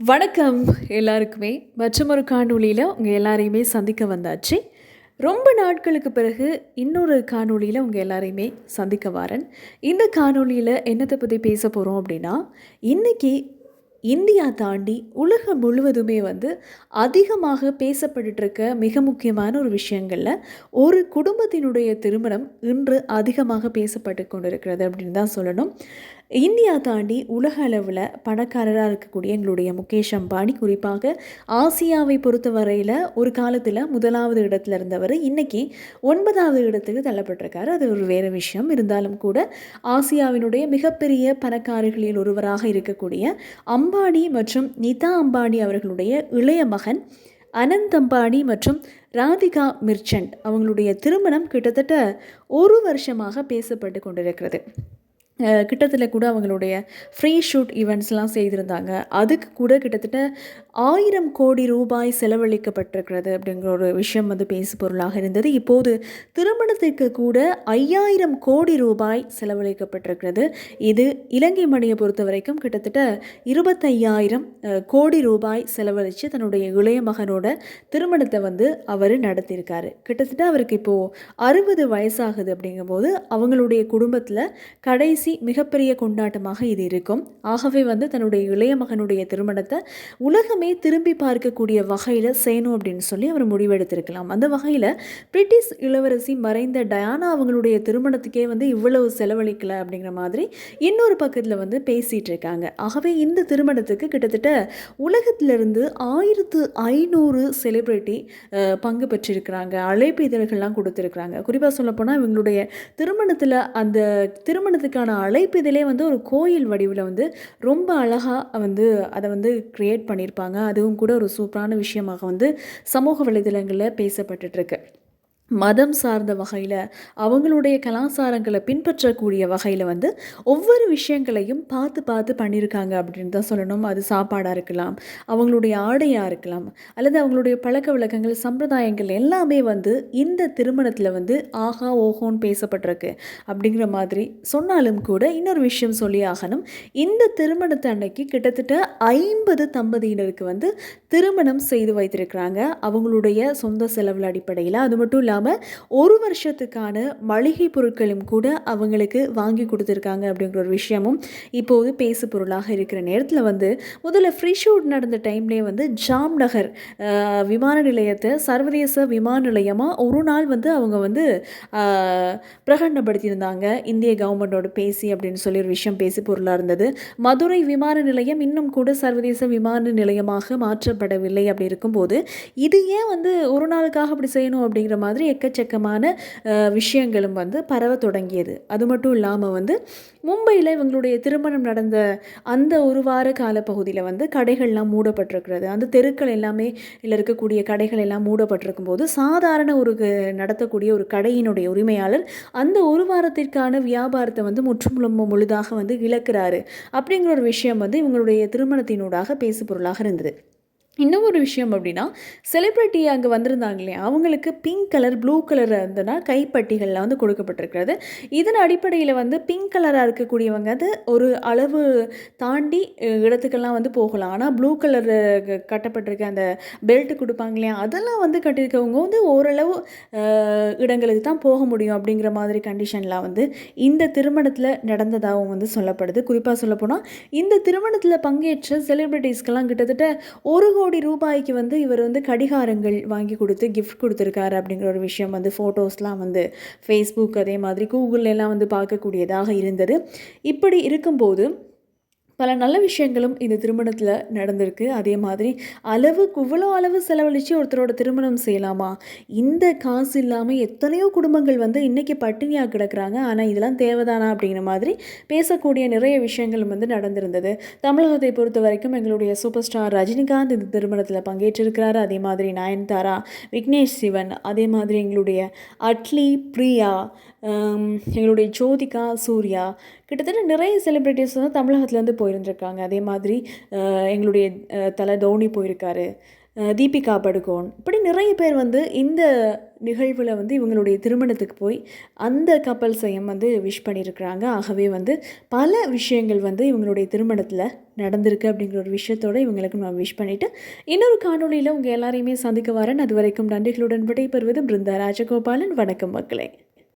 வணக்கம் எல்லாருக்குமே. மற்றொரு காணொலியில் உங்கள் எல்லாரையுமே சந்திக்க வந்தாச்சு. ரொம்ப நாட்களுக்கு பிறகு இன்னொரு காணொலியில் உங்கள் எல்லாரையுமே சந்திக்க வரேன். இந்த காணொலியில் என்னத்தை பற்றி பேச போகிறோம் அப்படின்னா இன்றைக்கி இந்தியா தாண்டி உலகம் முழுவதுமே வந்து அதிகமாக பேசப்பட்டுட்டு இருக்க மிக முக்கியமான ஒரு விஷயங்களில் ஒரு குடும்பத்தினுடைய திருமணம் இன்று அதிகமாக பேசப்பட்டு கொண்டிருக்கிறது அப்படின்னு தான் சொல்லணும். இந்தியா தாண்டி உலக அளவில் பணக்காரராக இருக்கக்கூடிய எங்களுடைய முகேஷ் அம்பானி குறிப்பாக ஆசியாவை பொறுத்தவரையில் ஒரு காலத்தில் முதலாவது இடத்துல இருந்தவர். இன்றைக்கி ஒன்பதாவது இடத்துக்கு தள்ளப்பட்டிருக்காரு. அது ஒரு வேறு விஷயம். இருந்தாலும் கூட ஆசியாவினுடைய மிகப்பெரிய பணக்காரர்களில் ஒருவராக இருக்கக்கூடிய அம்பானி மற்றும் நிதா அம்பானி அவர்களுடைய இளைய மகன் அனந்த் அம்பானி மற்றும் ராதிகா மிர்ச்சன்ட் அவங்களுடைய திருமணம் கிட்டத்தட்ட ஒரு வருஷமாக பேசப்பட்டு கொண்டிருக்கிறது. கிட்டத்தில் கூட அவங்களுடைய ஃப்ரீ ஷூட் ஈவெண்ட்ஸ்லாம் செய்திருந்தாங்க. அதுக்கு கூட கிட்டத்தட்ட ஆயிரம் கோடி ரூபாய் செலவழிக்கப்பட்டிருக்கிறது அப்படிங்கிற ஒரு விஷயம் வந்து பேசு பொருளாக இருந்தது. இப்போது திருமணத்திற்கு கூட ஐயாயிரம் கோடி ரூபாய் செலவழிக்கப்பட்டிருக்கிறது. இது இலங்கை மணியை பொறுத்த வரைக்கும் கிட்டத்தட்ட இருபத்தையாயிரம் கோடி ரூபாய் செலவழித்து தன்னுடைய இளைய மகனோட திருமணத்தை வந்து அவர் நடத்தியிருக்காரு. கிட்டத்தட்ட அவருக்கு இப்போது அறுபது வயசாகுது அப்படிங்கும்போது அவங்களுடைய குடும்பத்தில் கடைசி மிகப்பெரிய கொண்டாட்டமாக இது இருக்கும். ஆகவே வந்து தன்னுடைய இளைய மகனுடைய திருமணத்தை உலகமே திரும்பி பார்க்கக்கூடிய வகையில் செய்யணும் அப்படின்னு சொல்லி அவர் முடிவெடுத்திருக்கலாம். அந்த வகையில் பிரிட்டிஷ் இளவரசி மறைந்த டயானா அவங்களுடைய திருமணத்துக்கே வந்து இவ்வளவு செலவழிக்கல அப்படிங்கிற மாதிரி இன்னொரு பக்கத்தில் வந்து பேசிகிட்டு இருக்காங்க. ஆகவே இந்த திருமணத்துக்கு கிட்டத்தட்ட உலகத்திலிருந்து ஆயிரத்து ஐநூறு செலிப்ரிட்டி பங்கு பெற்றிருக்கிறாங்க. அழைப்பு இதழ்கள்லாம் கொடுத்துருக்குறாங்க குறிப்பாக சொல்லப்போனால் இவங்களுடைய திருமணத்தில் அந்த திருமணத்துக்கான அழைப்பு இதிலே வந்து ஒரு கோயில் வடிவில் வந்து ரொம்ப அழகாக வந்து அதை வந்து க்ரியேட் பண்ணியிருப்பாங்க அதுவும் கூட ஒரு சூப்பரான விஷயமாக வந்து சமூக வலைதளங்களில் பேசப்பட்டுட்ருக்கு மதம் சார்ந்த வகையில் அவங்களுடைய கலாச்சாரங்களை பின்பற்றக்கூடிய வகையில் வந்து ஒவ்வொரு விஷயங்களையும் பார்த்து பார்த்து பண்ணியிருக்காங்க அப்படின்னு தான் சொல்லணும். அது சாப்பாடாக இருக்கலாம் அவங்களுடைய ஆடையாக இருக்கலாம் அல்லது அவங்களுடைய பழக்க வழக்கங்கள் சம்பிரதாயங்கள் எல்லாமே வந்து இந்த திருமணத்தில் வந்து ஆஹா ஓஹோன்னு பேசப்பட்டிருக்கு அப்படிங்கிற மாதிரி சொன்னாலும் கூட இன்னொரு விஷயம் சொல்லி ஆகணும். இந்த திருமணத்தை அன்னைக்கு கிட்டத்தட்ட ஐம்பது தம்பதியினருக்கு வந்து திருமணம் செய்து வைத்திருக்கிறாங்க. அவங்களுடைய சொந்த செலவில் அடிப்படையில் அது மட்டும் இல்லாமல் ஒரு வருஷத்துக்கான மளிகை பொருட்களும் கூட அவங்களுக்கு வாங்கி கொடுத்துருக்காங்க அப்படிங்கிற ஒரு விஷயமும் இப்போது பேசு பொருளாக இருக்கிற நேரத்தில் வந்து முதல்ல ஃப்ரீ ஷூட் நடந்த டைம்லேயே வந்து ஜாம் நகர் விமான நிலையத்தை சர்வதேச விமான நிலையமாக ஒரு நாள் வந்து அவங்க வந்து பிரகடனப்படுத்தியிருந்தாங்க இந்திய கவர்மெண்டோட பேசி அப்படின்னு சொல்லி ஒரு விஷயம் பேசி பொருளாக இருந்தது. மதுரை விமான நிலையம் இன்னும் கூட சர்வதேச விமான நிலையமாக மாற்றப்படவில்லை அப்படி இருக்கும்போது இது ஏன் வந்து ஒரு நாளுக்காக அப்படி செய்யணும் அப்படிங்கிற மாதிரி எக்கச்சக்கமான விஷயங்களும் வந்து பரவ தொடங்கியது. அது மட்டும் இல்லாமல் வந்து மும்பையில் இவங்களுடைய திருமணம் நடந்த அந்த ஒரு வார கால பகுதியில் வந்து கடைகள்லாம் மூடப்பட்டிருக்கிறது. அந்த தெருக்கள் எல்லாமே இல்லை இருக்கக்கூடிய கடைகள் எல்லாம் மூடப்பட்டிருக்கும் போது சாதாரண ஒரு க- நடத்தக்கூடிய ஒரு கடையினுடைய உரிமையாளர் அந்த ஒரு வாரத்திற்கான வியாபாரத்தை வந்து முற்றுமுழும் முழுதாக வந்து இழக்கிறாரு. அப்படிங்கிற ஒரு விஷயம் வந்து இவங்களுடைய திருமணத்தினூடாக பேசு பொருளாக இருந்தது. இன்னும் ஒரு விஷயம் அப்படின்னா செலிப்ரிட்டி அங்கே வந்திருந்தாங்க இல்லையா? அவங்களுக்கு பிங்க் கலர் ப்ளூ கலர் இருந்ததுன்னா கைப்பட்டிகளில் வந்து கொடுக்கப்பட்டிருக்கிறது. இதன் அடிப்படையில் வந்து பிங்க் கலராக இருக்கக்கூடியவங்க அது ஒரு அளவு தாண்டி இடத்துக்கெல்லாம் வந்து போகலாம். ஆனால் ப்ளூ கலர் கட்டப்பட்டிருக்க அந்த பெல்ட் கொடுப்பாங்க இல்லையா? அதெல்லாம் வந்து கட்டியிருக்கவங்க வந்து ஓரளவு இடங்களுக்கு தான் போக முடியும் அப்படிங்கிற மாதிரி கண்டிஷன்லாம் வந்து இந்த திருமணத்தில் நடந்ததாகவும் வந்து சொல்லப்படுது. குறிப்பாக சொல்லப்போனால் இந்த திருமணத்தில் பங்கேற்ற செலிப்ரிட்டிஸ்க்கெல்லாம் கிட்டத்தட்ட ஒரு கோடி கோடி ரூபாய்க்கு வந்து இவர் வந்து கடிகாரங்கள் வாங்கி கொடுத்து கிஃப்ட் கொடுத்துருக்காரு அப்படிங்கிற ஒரு விஷயம் வந்து ஃபோட்டோஸ்லாம் வந்து ஃபேஸ்புக் அதே மாதிரி கூகுள்லாம் வந்து பார்க்கக்கூடியதாக இருந்தது. இப்படி இருக்கும்போது பல நல்ல விஷயங்களும் இந்த திருமணத்தில் நடந்திருக்கு. அதே மாதிரி அளவுக்கு இவ்வளோ அளவு செலவழித்து ஒருத்தரோட திருமணம் செய்யலாமா? இந்த காசு இல்லாமல் எத்தனையோ குடும்பங்கள் வந்து இன்றைக்கி பட்டினியாக கிடக்குறாங்க. ஆனால் இதெல்லாம் தேவைதானா அப்படிங்கிற மாதிரி பேசக்கூடிய நிறைய விஷயங்களும் வந்து நடந்திருந்தது. தமிழகத்தை பொறுத்த வரைக்கும் எங்களுடைய சூப்பர் ஸ்டார் ரஜினிகாந்த் இந்த திருமணத்தில் பங்கேற்றிருக்கிறாரு. அதே மாதிரி நயன்தாரா விக்னேஷ் சிவன் அதே மாதிரி எங்களுடைய அட்லி பிரியா எங்களுடைய ஜோதிகா சூர்யா. கிட்டத்தட்ட நிறைய செலிப்ரிட்டிஸ் வந்து தமிழகத்துலேருந்து போயிருந்துருக்காங்க. அதே மாதிரி எங்களுடைய தலை தோனி போயிருக்காரு. தீபிகா படுகோன். இப்படி நிறைய பேர் வந்து இந்த நிகழ்வில் வந்து இவங்களுடைய திருமணத்துக்கு போய் அந்த கப்பல்ஸையும் வந்து விஷ் பண்ணியிருக்கிறாங்க ஆகவே வந்து பல விஷயங்கள் வந்து இவங்களுடைய திருமணத்தில் நடந்திருக்கு அப்படிங்கிற ஒரு விஷயத்தோட இவங்களுக்கு நான் விஷ் பண்ணிவிட்டு இன்னொரு காணொளியில் உங்கள் எல்லாரையுமே சந்திக்க வரேன். அது வரைக்கும் நன்றிகளுடன் விடைபெறுவது பிருந்தா ராஜகோபாலன். வணக்கம் மக்களே.